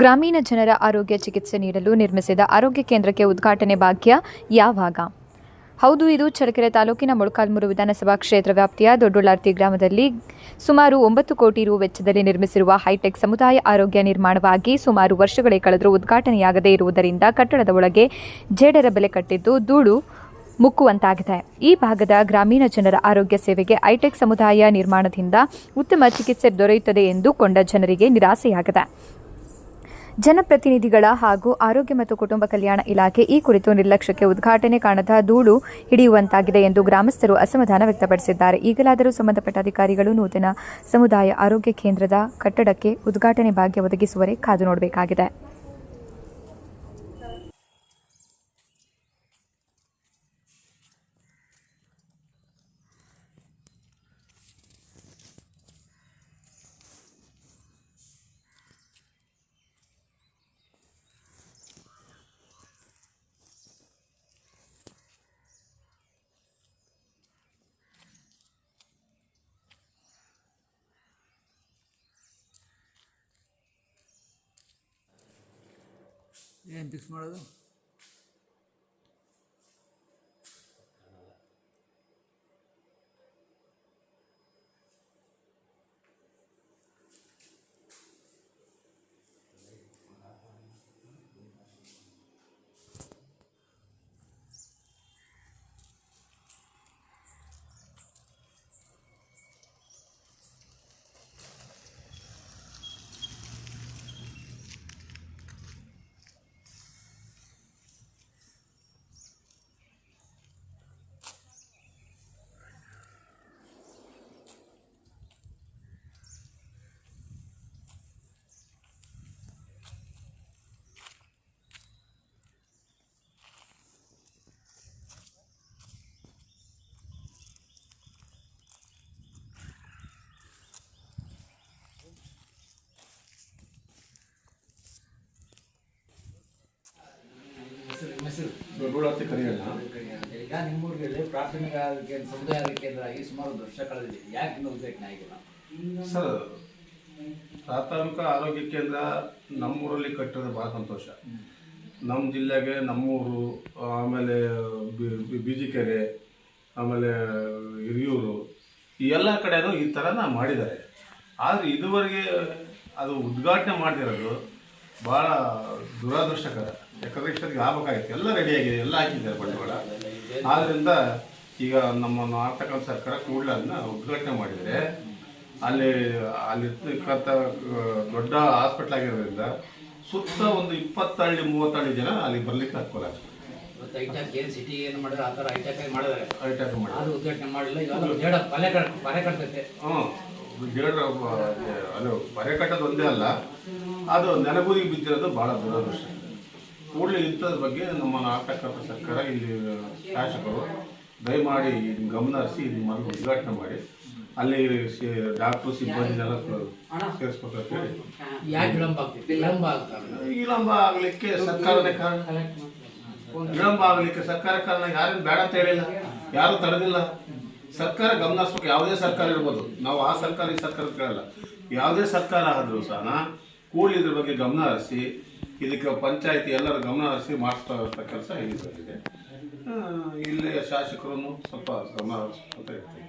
ಗ್ರಾಮೀಣ ಜನರ ಆರೋಗ್ಯ ಚಿಕಿತ್ಸೆ ನೀಡಲು ನಿರ್ಮಿಸಿದ ಆರೋಗ್ಯ ಕೇಂದ್ರಕ್ಕೆ ಉದ್ಘಾಟನೆ ಭಾಗ್ಯ ಯಾವಾಗ? ಹೌದು, ಇದು ಚಳ್ಳಕೆರೆ ತಾಲೂಕಿನ ಮೊಳಕಾಲ್ಮೂರು ವಿಧಾನಸಭಾ ಕ್ಷೇತ್ರ ವ್ಯಾಪ್ತಿಯ ದೊಡ್ಡೊಳ್ಳಾರ್ತಿ ಗ್ರಾಮದಲ್ಲಿ ಸುಮಾರು ಒಂಬತ್ತು ಕೋಟಿ ರು ವೆಚ್ಚದಲ್ಲಿ ನಿರ್ಮಿಸಿರುವ ಹೈಟೆಕ್ ಸಮುದಾಯ ಆರೋಗ್ಯ ನಿರ್ಮಾಣವಾಗಿ ಸುಮಾರು ವರ್ಷಗಳೇ ಕಳೆದರೂ ಉದ್ಘಾಟನೆಯಾಗದೇ ಇರುವುದರಿಂದ ಕಟ್ಟಡದ ಒಳಗೆ ಜೇಡರ ಬೆಲೆ ಕಟ್ಟಿದ್ದು ಧೂಳು ಮುಕ್ಕುವಂತಾಗಿದೆ. ಈ ಭಾಗದ ಗ್ರಾಮೀಣ ಜನರ ಆರೋಗ್ಯ ಸೇವೆಗೆ ಐಟೆಕ್ ಸಮುದಾಯ ನಿರ್ಮಾಣದಿಂದ ಉತ್ತಮ ಚಿಕಿತ್ಸೆ ದೊರೆಯುತ್ತದೆ ಎಂದು ಕೊಂಡ ಜನರಿಗೆ ನಿರಾಸೆಯಾಗಿದೆ. ಜನಪ್ರತಿನಿಧಿಗಳ ಹಾಗೂ ಆರೋಗ್ಯ ಮತ್ತು ಕುಟುಂಬ ಕಲ್ಯಾಣ ಇಲಾಖೆ ಈ ಕುರಿತು ನಿರ್ಲಕ್ಷ್ಯಕ್ಕೆ ಉದ್ಘಾಟನೆ ಕಾಣದ ಧೂಳು ಹಿಡಿಯುವಂತಾಗಿದೆ ಎಂದು ಗ್ರಾಮಸ್ಥರು ಅಸಮಾಧಾನ ವ್ಯಕ್ತಪಡಿಸಿದ್ದಾರೆ. ಈಗಲಾದರೂ ಸಂಬಂಧಪಟ್ಟ ಅಧಿಕಾರಿಗಳು ನೂತನ ಸಮುದಾಯ ಆರೋಗ್ಯ ಕೇಂದ್ರದ ಕಟ್ಟಡಕ್ಕೆ ಉದ್ಘಾಟನೆ ಭಾಗ್ಯ ಒದಗಿಸುವರೆ ಕಾದು ನೋಡಬೇಕಾಗಿದೆ. ಏನು ಫಿಕ್ಸ್ ಮಾಡೋದು? ಹೆಸರು ಹೆಸರು ದೊಡ್ಡಬಳ್ಳಾರ್ತಿ ಕರಿಯಣ್ಣ ಈಗ ನಿಮ್ಮೂರಲ್ಲಿ ಪ್ರಾಥಮಿಕ ಆರೋಗ್ಯ ಸಮುದಾಯ ಆರೋಗ್ಯ ಕೇಂದ್ರ ಆಗಿ ಸುಮಾರು ವರ್ಷ ಕಳೆದಿದೆ. ಯಾಕೆ ಇನ್ನೂ ಉದ್ಘಾಟನೆ ಆಗಿಲ್ಲ ಸರ್ ಪ್ರಾಥಮಿಕ ಆರೋಗ್ಯ ಕೇಂದ್ರ ನಮ್ಮೂರಲ್ಲಿ ಕಟ್ಟಿರೋದು ಭಾಳ ಸಂತೋಷ. ನಮ್ಮ ಜಿಲ್ಲೆಗೆ ನಮ್ಮೂರು ಆಮೇಲೆ ಬೀಜಿಕೆರೆ ಆಮೇಲೆ ಹಿರಿಯೂರು ಈ ಎಲ್ಲ ಕಡೆನೂ ಈ ಥರನ ಮಾಡಿದ್ದಾರೆ. ಆದರೆ ಇದುವರೆಗೆ ಅದು ಉದ್ಘಾಟನೆ ಮಾಡ್ತಿರೋದು ಭಾಳ ದುರಾದೃಷ್ಟಕರ. ಯಾಕಂದರೆ ಇಷ್ಟೊತ್ತಿಗೆ ಆಗಬೇಕಾಗಿತ್ತು. ಎಲ್ಲ ರೆಡಿಯಾಗಿದೆ ಎಲ್ಲ ಹಾಕಿದ್ದಾರೆ ಬಂಡವಾಳ. ಆದ್ದರಿಂದ ಈಗ ನಮ್ಮ ಆರ್ತಕ್ಕಂಥ ಸರ್ಕಾರ ಕೂಡಲೇ ಅದನ್ನ ಉದ್ಘಾಟನೆ ಮಾಡಿದರೆ ಅಲ್ಲಿ ಅಲ್ಲಿ ಇರ್ತಕ್ಕಂಥ ದೊಡ್ಡ ಹಾಸ್ಪಿಟ್ಲ್ ಆಗಿರೋದ್ರಿಂದ ಸುತ್ತ ಒಂದು ಇಪ್ಪತ್ತಳ್ಳಿ ಮೂವತ್ತಳ್ಳಿ ಜನ ಅಲ್ಲಿ ಬರ್ಲಿಕ್ಕೆ ಅನುಕೂಲ ಆಗ್ತದೆ. ಐಟ್ಯಾಕ್ ಏನು ಸಿಟಿ ಏನು ಮಾಡಿದ್ರೆ ಆ ಥರ ಐಟ್ಯಾಕ್ ಮಾಡಿದ್ದಾರೆ. ಮಾಡಿ ಆದ್ರೂ ಉದ್ಘಾಟನೆ ಮಾಡಿಲ್ಲ ಇವಾಗ ಪಲೆ ಕಟ್ ಪಲೆ ಕಟ್ತೈತೆ. ಹ್ಞೂ ಗೇಡ್ರ ಅದು ಬರೆ ಕಟ್ಟೋದು ಒಂದೇ ಅಲ್ಲ ಅದು ನೆನಗುದಿಗೆ ಬಿದ್ದಿರೋದು ಭಾಳ ದುರದೃಷ್ಟ. ಕೂಡಲೇ ಇಂಥದ್ರ ಬಗ್ಗೆ ನಮ್ಮನ್ನು ಆಗ್ತಕ್ಕಂಥ ಸರ್ಕಾರ ಇಲ್ಲಿ ಶಾಸಕರು ದಯಮಾಡಿ ಇದನ್ನ ಗಮನ ಹರಿಸಿ ಇದನ್ನ ಮೊದಲು ಉದ್ಘಾಟನೆ ಮಾಡಿ. ಅಲ್ಲಿ ಡಾಕ್ಟ್ರು ಸಿಬ್ಬಂದಿನೆಲ್ಲ ಸೇರಿಸ್ಬೇಕಂತ ಹೇಳಿ. ಯಾಕೆ ವಿಳಂಬ ಆಗ್ತೈತೆ ವಿಳಂಬ ಆಗ್ತಾರೆ ವಿಳಂಬ ಆಗಲಿಕ್ಕೆ ಸರ್ಕಾರದ ಕಾರಣ. ವಿಳಂಬ ಆಗಲಿಕ್ಕೆ ಸರ್ಕಾರ ಕಾರಣ ಯಾರಿಗೂ ಬೇಡ ಅಂತ ಹೇಳಿಲ್ಲ. ಯಾರು ತಡೆದಿಲ್ಲ ಸರ್ಕಾರ ಗಮನ ಹರಿಸ್ಬೇಕು ಯಾವುದೇ ಸರ್ಕಾರ ಇರ್ಬೋದು. ನಾವು ಆ ಸರ್ಕಾರ, ಈ ಸರ್ಕಾರ ಕೇಳಲ್ಲ. ಯಾವುದೇ ಸರ್ಕಾರ ಆದರೂ ಸಹ ಕೂಡಲೇ ಇದ್ರ ಬಗ್ಗೆ ಗಮನ ಹರಿಸಿ, ಇದಕ್ಕೆ ಪಂಚಾಯತಿ ಎಲ್ಲರೂ ಗಮನ ಹರಿಸಿ ಮಾಡಿಸ್ತಾ ಕೆಲಸ ಇದೆ. ಇಲ್ಲಿ ಶಾಸಕರು ಸ್ವಲ್ಪ ಗಮನ ಹರಿಸ್ಕೊತಾ ಇರ್ತೀವಿ